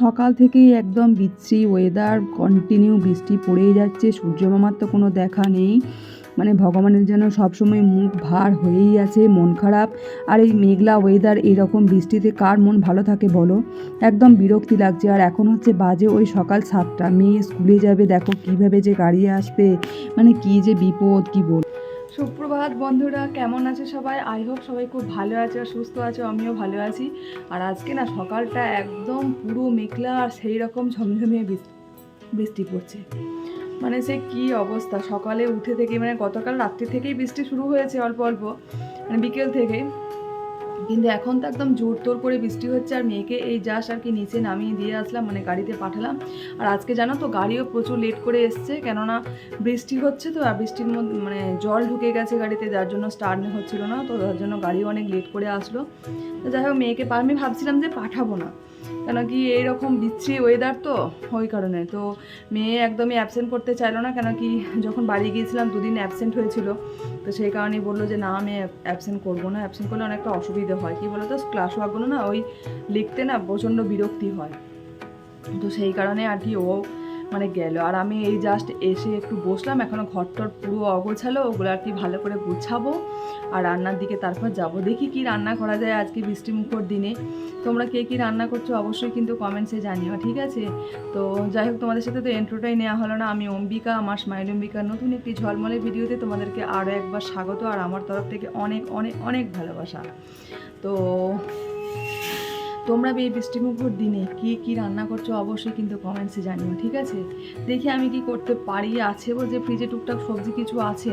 সকাল থেকেই একদম বিচ্ছিরি ওয়েদার কন্টিনিউ বৃষ্টি পড়েই যাচ্ছে সূর্য মামার তো কোনো দেখা নেই। মানে ভগবানের যেন সবসময় মুখ ভার হয়েই আছে, মন খারাপ। আর এই মেঘলা ওয়েদার এরকম বৃষ্টিতে কার মন ভালো থাকে বলো? একদম বিরক্তি লাগছে। আর এখন হচ্ছে বাজে ওই সকাল সাতটা। মেয়ে স্কুলে যাবে, দেখো কীভাবে যে গাড়ি আসবে। মানে কী যে বিপদ, কী বল সুপ্রভাত বন্ধুরা, কেমন আছে সবাই? আই হোপ সবাই খুব ভালো আছে আর সুস্থ আছে, আমিও ভালো আছি। আর আজকে না সকালটা একদম পুরো মেঘলা আর সেই রকম ঝমঝমিয়ে বৃষ্টি পড়ছে। মানে সে কি অবস্থা? সকালে উঠে থেকে মানে গতকাল রাত্রি থেকেই বৃষ্টি শুরু হয়েছে অল্প অল্প। মানে বিকেল থেকে কিন্তু এখন তো একদম জোর তোর করে বৃষ্টি হচ্ছে আর মেয়েকে এই যাস আর কি নিচে নামিয়ে দিয়ে আসলাম মানে গাড়িতে পাঠালাম। আর আজকে জানো তো গাড়িও প্রচুর লেট করে এসছে, কেননা বৃষ্টি হচ্ছে তো, আর বৃষ্টির মধ্যে মানে জল ঢুকে গেছে গাড়িতে, যার জন্য স্টার্ট হচ্ছিল না, তো তার জন্য গাড়িও অনেক লেট করে আসলো। তো যাই হোক, মেয়েকে, আমি ভাবছিলাম যে পাঠাবো না। কেন কি এইরকম বিচ্ছিরি ওয়েদার তো? ওই কারণে। তো মেয়ে একদমই অ্যাবসেন্ট করতে চাইলো না, কেন কি যখন বাড়ি গিয়েছিলাম দুদিন অ্যাবসেন্ট হয়েছিল, তো সেই কারণেই বলল যে, না, আমি অ্যাবসেন্ট করব না। অ্যাবসেন্ট করলে অনেকটা অসুবিধে হয়। কি বলতো? ক্লাস ওয়ার্কগুলো না, ওই লিখতে না প্রচণ্ড বিরক্তি হয়। তো সেই কারণে আর কি ও মানে গেল। আর আমি এই জাস্ট এসে একটু বসলাম এখনও ঘরটর পুরো অগোছালো, ওগুলো আর কি ভালো করে গুছাবো। আর রান্নার দিকে তারপর যাব। দেখি কি রান্না করা যায় আজকে বৃষ্টি মুখর দিনে। তোমরা কে কী রান্না করছ অবশ্যই কিন্তু কমেন্টসে জানিও, ঠিক আছে? তো যাই হোক, তোমাদের সাথে তো এন্ট্রোটাই নেওয়া হলো না। আমি অম্বিকা, আমার স্মাইল অম্বিকার নতুন একটি ঝলমলে ভিডিওতে তোমাদেরকে আরও একবার স্বাগত। আর আমার তরফ থেকে অনেক অনেক অনেক ভালোবাসা। তো তোমরা এই বৃষ্টিমুখর দিনে কি কি রান্না করছ অবশ্যই কিন্তু কমেন্টসে জানিও, ঠিক আছে? দেখি আমি কি করতে পারি, আছে বলছে ফ্রিজে টুকটাক সবজি কিছু আছে,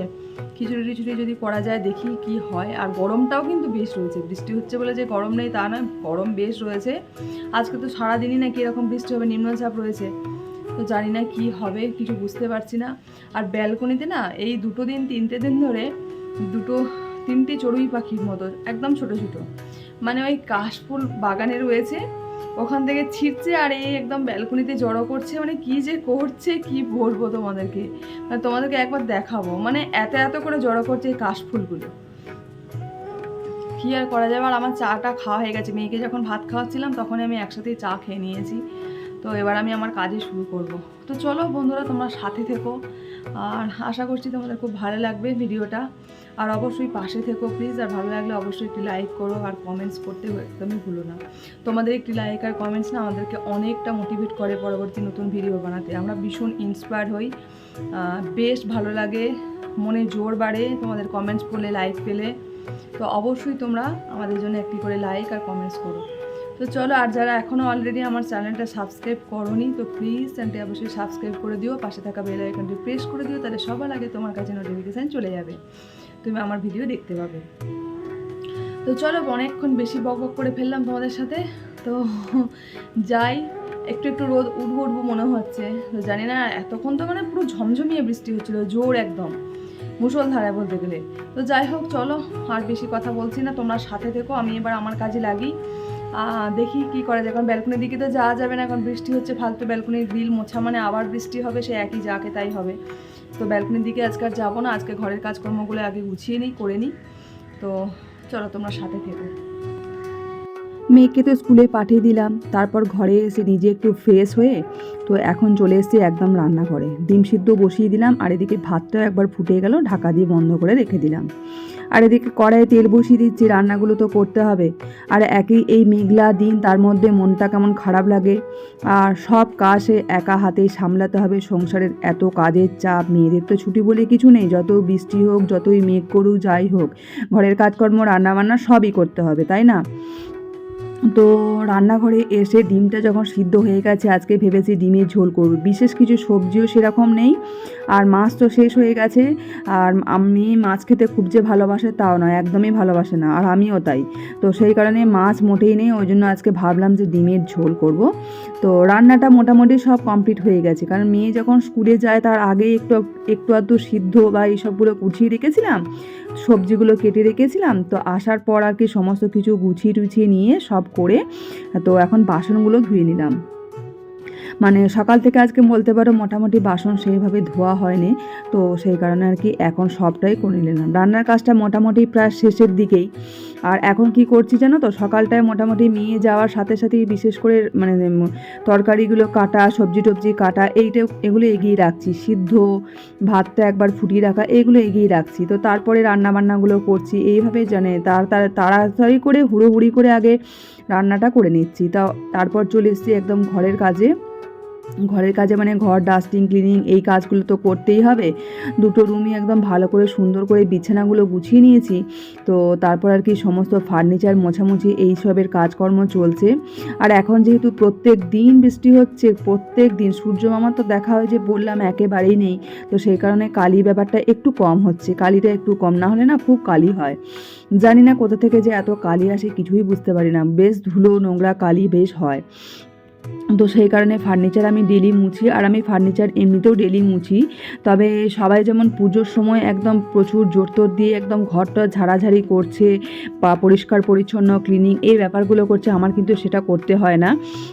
খিচুড়ি টিচুড়ি যদি করা যায় দেখি কি হয়, আর গরমটাও কিন্তু বেশ রয়েছে, বৃষ্টি হচ্ছে বলে যে গরম নেই তা নয়, গরম বেশ রয়েছে, আজকে তো সারাদিনই নাকি এরকম বৃষ্টি হবে, নিম্নচাপ রয়েছে, তো জানি না কি হবে, কিছু বুঝতে পারছি না, আর ব্যালকনিতে না এই দুটো দিন, তিনটে দিন ধরে দুটো, তিনটে চড়ুই পাখির মতো, একদম ছোট ছোট মানে ওই কাশফুল বাগানে রয়েছে, ওখান থেকে ছিটছে আর এই একদম ব্যালকনিতে জড়ো করছে মানে কি যে করছে, কি বলব তোমাদেরকে? মানে তোমাদেরকে একবার দেখাবো মানে এত এত করে জড়ো করছে এই কাশফুলগুলো। কি আর করা যাবে? আর আমার চাটা খাওয়া হয়ে গেছে, মেয়েকে যখন ভাত খাওয়াচ্ছিলাম তখন আমি একসাথেই চা খেয়ে নিয়েছি। তো এবার আমি আমার কাজে শুরু করব। তো চলো বন্ধুরা, তোমরা সাথে থেকো। আর আশা করছি তোমাদের খুব ভালো লাগবে ভিডিওটা। আর অবশ্যই পাশে থেকো প্লিজ আর ভালো লাগলে অবশ্যই একটি লাইক করো আর কমেন্টস করতে একদমই ভুলো না। তোমাদের একটি লাইক আর কমেন্টস না আমাদেরকে অনেকটা মোটিভেট করে পরবর্তী নতুন ভিডিও বানাতে। আমরা ভীষণ ইন্সপায়ার হই। বেশ ভালো লাগে, মনে জোর বাড়ে তোমাদের কমেন্টস পড়লে লাইক পেলে। তো অবশ্যই তোমরা আমাদের জন্য একটি করে লাইক আর কমেন্টস করো। তো চলো, আর যারা এখনও অলরেডি আমার চ্যানেলটা সাবস্ক্রাইব করোনি, তো প্লিজ চ্যানেলটি অবশ্যই সাবস্ক্রাইব করে দিও, পাশে থাকা বেল আইকনটি প্রেস করে দিও, তাহলে সবার আগে তোমার কাছে নোটিফিকেশান চলে যাবে। তুমি আমার ভিডিও দেখতে পাবে। তো চলো, অনেকক্ষণ বেশি বক বক করে ফেললাম তোমাদের সাথে। তো যাই, একটু একটু রোদ উঠবো উঠবো মনে হচ্ছে। তো জানি না, এতক্ষণ তো মানে পুরো ঝমঝমিয়ে বৃষ্টি হচ্ছিল, জোর একদম। মুসলধারায় বলতে গেলে। তো যাই হোক, চলো, আর বেশি কথা বলছি না, তোমরা সাথে থেকো, আমি এবার আমার কাজে লাগি। দেখি কি করা যায়। কারণ ব্যালকনির দিকে তো যাওয়া যাবে না এখন বৃষ্টি হচ্ছে, ফালতু ব্যালকনির বিল মোছা মানে আবার বৃষ্টি হবে, সে একই, যাকে তাই হবে। তো ব্যালকনির দিকে আজকে আর যাব না, আজকে ঘরের কাজকর্মগুলো আগে গুছিয়ে নিই, করে নিই। তো চলো তোমরা সাথে থেকো। মেয়েকে তো স্কুলে পাঠিয়ে দিলাম, তারপর ঘরে এসে নিজে একটু ফ্রেশ হয়ে তো এখন চলে এসেছি একদম রান্নাঘরে। ডিম সিদ্ধ বসিয়ে দিলাম, আর এদিকে ভাতটাও একবার ফুটে গেল, ঢাকা দিয়ে বন্ধ করে রেখে দিলাম। আর এদিকে কড়াইয়ে তেল বসিয়ে দিচ্ছি, রান্নাগুলো তো করতে হবে। আর একই এই মেঘলা দিন, তার মধ্যে মনটা কেমন খারাপ লাগে। আর সব কাজ একা হাতেই সামলাতে হবে, সংসারের এত কাজের চাপ, মেয়েদের তো ছুটি বলে কিছু নেই, যত বৃষ্টি হোক, যতই মেঘ করুক, যাই হোক, ঘরের কাজকর্ম, রান্নাবান্না সবই করতে হবে, তাই না? তো রান্নাঘরে এসে ডিমটা যখন সিদ্ধ হয়ে গেছে, আজকে ভেবেছি ডিমের ঝোল করব। বিশেষ কিছু সবজিও সেরকম নেই, আর মাছ তো শেষ হয়ে গেছে, আর আমি মাছ খেতে খুব যে ভালোবাসে তাও নয়, একদমই ভালোবাসে না, আর আমিও তাই। তো সেই কারণে মাছ মোটেই নেই, ওই জন্য আজকে ভাবলাম যে ডিমের ঝোল করব। তো রান্নাটা মোটামুটি সব কমপ্লিট হয়ে গেছে। কারণ মেয়ে যখন স্কুলে যায়, তার আগেই একটু একটু আধটু সিদ্ধ বা এইসবগুলো গুছিয়ে রেখেছিলাম, সবজিগুলো কেটে রেখেছিলাম, তো আসার পর আর কি সমস্ত কিছু গুছিয়ে টুছিয়ে নিয়ে সব করে, তো এখন বাসনগুলো ধুয়ে নিলাম। মানে সকাল থেকে আজকে বলতে পারো মোটামুটি বাসন সেইভাবে ধোয়া হয়নি, তো সেই কারণে আর কি এখন সবটাই করে নিলাম। রান্নার কাজটা মোটামুটি প্রায় শেষের দিকেই। আর এখন কি করছি জানো তো? সকালটায় মোটামুটি মেয়ে যাওয়ার সাথে সাথেই বিশেষ করে মানে তরকারিগুলো কাটা, সবজি টবজি কাটা এইটা এগুলো এগিয়ে রাখছি। সিদ্ধ ভাতটা একবার ফুটিয়ে রাখা, এগুলো এগিয়ে রাখছি। তো তারপরে রান্না বান্নাগুলো করছি। এইভাবে জানে তার- তাড়াতাড়ি করে, হুড়োহুড়ি করে আগে রান্নাটা করে নিচ্ছি। তা তারপর চলে এসেছি একদম ঘরের কাজে। ঘরের কাজে মানে ঘর ডাস্টিং ক্লিনিং এই কাজগুলো তো করতেই হবে। দুটো রুমই একদম ভালো করে সুন্দর করে বিছানাগুলো গুছিয়ে নিয়েছি। তো তারপর আর কি সমস্ত ফার্নিচার মোছামুছি এইসবের কাজকর্ম চলছে। আর এখন যেহেতু প্রত্যেক দিন বৃষ্টি হচ্ছে, প্রত্যেক দিন সূর্য মামা তো দেখা হয় যে বললাম একেবারেই নেই। তো সেই কারণে কালি ব্যাপারটা একটু কম হচ্ছে, কালিটা একটু কম, না হলে না খুব কালি হয়। জানি না কোথা থেকে যে এত কালি আসে, কিছুই বুঝতে পারি না। বেশ ধুলো নোংরা কালি বেশ হয়। তো সেই কারণে ফার্নিচার আমি ডেলি মুছি আর আমি ফার্নিচার এমনিতেও ডেলি মুছি। তবে সবাই যেমন পুজোর সময় একদম প্রচুর জোরতোর দিয়ে একদম ঘরটা ঝাড়াঝাড়ি করছে বা পরিষ্কার, পরিচ্ছন্ন ক্লিনিং এই ব্যাপারগুলো করছে, আমার কিন্তু সেটা করতে হয় না।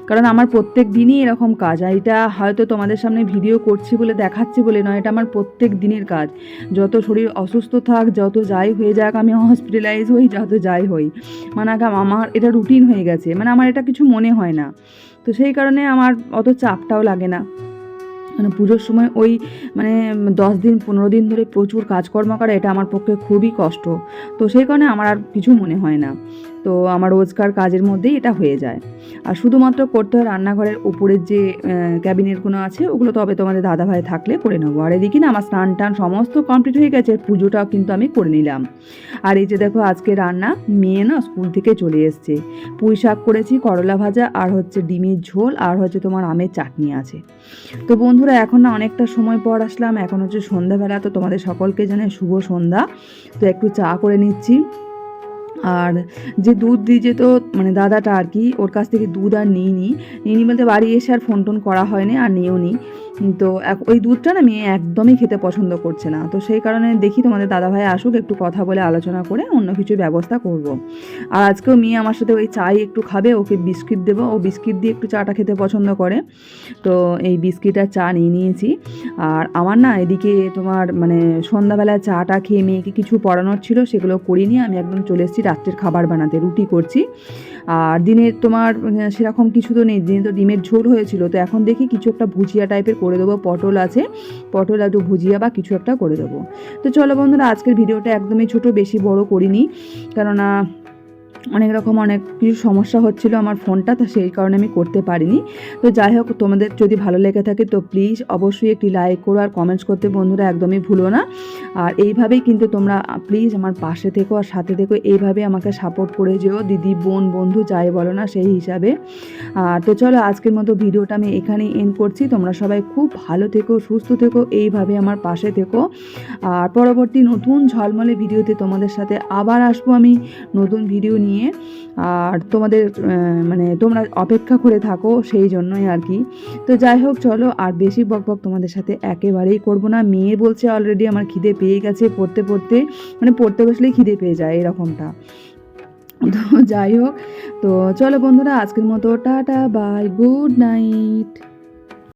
কারণ আমার প্রত্যেক দিনই এরকম কাজ আর এটা হয়তো তোমাদের সামনে ভিডিও করছি বলে দেখাচ্ছি বলে নয়, এটা আমার প্রত্যেক দিনের কাজ। যত শরীর অসুস্থ থাক, যত যাই হয়ে যাক, আমি হসপিটালাইজ হই, যত যাই হই। মানে আমার, এটা রুটিন হয়ে গেছে। মানে আমার এটা কিছু মনে হয় না। তো সেই কারণে আমার অত চাপটাও লাগে না। মানে পুজোর সময় ওই মানে দশ দিন, পনেরো দিন ধরে প্রচুর কাজকর্ম করা, এটা আমার পক্ষে খুবই কষ্ট। তো সেই কারণে আমার আর কিছু মনে হয় না। তো আমার রোজকার কাজের মধ্যেই এটা হয়ে যায়। আর শুধুমাত্র করতে হয় রান্নাঘরের উপরের যে ক্যাবিনেটগুলো আছে, ওগুলো তবে তোমাদের দাদাভাই থাকলে করে নেব। আর এদিকে না আমার স্নান টান সমস্ত কমপ্লিট হয়ে গেছে পুজোটাও কিন্তু আমি করে নিলাম। আর এই যে দেখো আজকে রান্না, মেয়ে না স্কুল থেকে চলে এসছে। পুঁই শাক করেছি, করলা ভাজা, আর হচ্ছে ডিমের ঝোল, আর হচ্ছে তোমার আমের চাটনি আছে। তো বন্ধুরা এখন না অনেকটা সময় পর আসলাম, এখন হচ্ছে সন্ধ্যাবেলা, তো তোমাদের সকলকে জানে শুভ সন্ধ্যা। তো একটু চা করে নিচ্ছি। আর যে দুধ দিয়ে যেত মানে দাদাটা আর কি, ওর কাছ থেকে দুধ আর নিইনি। নিইনি বলতে বাড়ি এসে আর ফোন টোন করা হয়নি, আর নিয়েও নি তো ওই দুধটা না মেয়ে একদমই খেতে পছন্দ করছে না। তো সেই কারণে দেখি তোমাদের দাদাভাই আসুক, একটু কথা বলে আলোচনা করে অন্য কিছু ব্যবস্থা করব। আর আজকেও মেয়ে আমার সাথে ওই চাই একটু খাবে, ওকে বিস্কিট দেবো। ও বিস্কিট দিয়ে একটু চাটা খেতে পছন্দ করে। তো এই বিস্কিট আর চা নিয়ে নিয়েছি। আর আমার না এদিকে তোমার মানে সন্ধ্যাবেলা চাটা খেয়ে মেয়েকে কিছু পড়ানোর ছিল, সেগুলো করিনি আমি একদম চলে এসেছি রাত্রের খাবার বানাতে, রুটি করছি। আর দিনে তোমার সেরকম কিছু তো নেই, দিনে তো ডিমের ঝোল হয়েছিল। তো এখন দেখি কিছু একটা ভুজিয়া টাইপের করে দেবো, পটল আছে, পটল একটু ভুজিয়া বা কিছু একটা করে দেবো। তো চলো বন্ধুরা, আজকের ভিডিওটা একদমই ছোট, বেশি বড় করিনি। কেননা অনেক রকম অনেক কিছু সমস্যা হচ্ছিল আমার ফোনটা, তো সেই কারণে আমি করতে পারিনি। তো যাই হোক, তোমাদের যদি ভালো লেগে থাকে, তো প্লিজ অবশ্যই একটি লাইক করো আর কমেন্টস করতে বন্ধুরা একদমই ভুলো না। আর এইভাবেই কিন্তু তোমরা প্লিজ আমার পাশে থেকো আর সাথে থেকো, এইভাবে আমাকে সাপোর্ট করে যেও। দিদি, বোন, বন্ধু, যাই বলো না, সেই হিসাবে। আর তো চলো, আজকের মতো ভিডিওটা আমি এখানেই এন্ড করছি। তোমরা সবাই খুব ভালো থেকো, সুস্থ থেকো, এইভাবে আমার পাশে থেকো। আর পরবর্তী নতুন ঝলমলে ভিডিওতে তোমাদের সাথে আবার আসব আমি। নতুন ভিডিও নিয়ে আর তোমাদের মানে তোমরা অপেক্ষা করে থাকো সেই জন্যই আর কি। তো যাই হোক, চলো আর বেশি বক বক তোমাদের সাথে একেবারেই করব না। মেয়ে বলছে অলরেডি আমার খিদে পেয়ে গেছে পড়তে পড়তে। মানে পড়তে বসলেই খিদে পেয়ে যায় এরকমটা। তো যাই হোক, তো চলো বন্ধুরা, আজকের মতো টাটা বাই গুড নাইট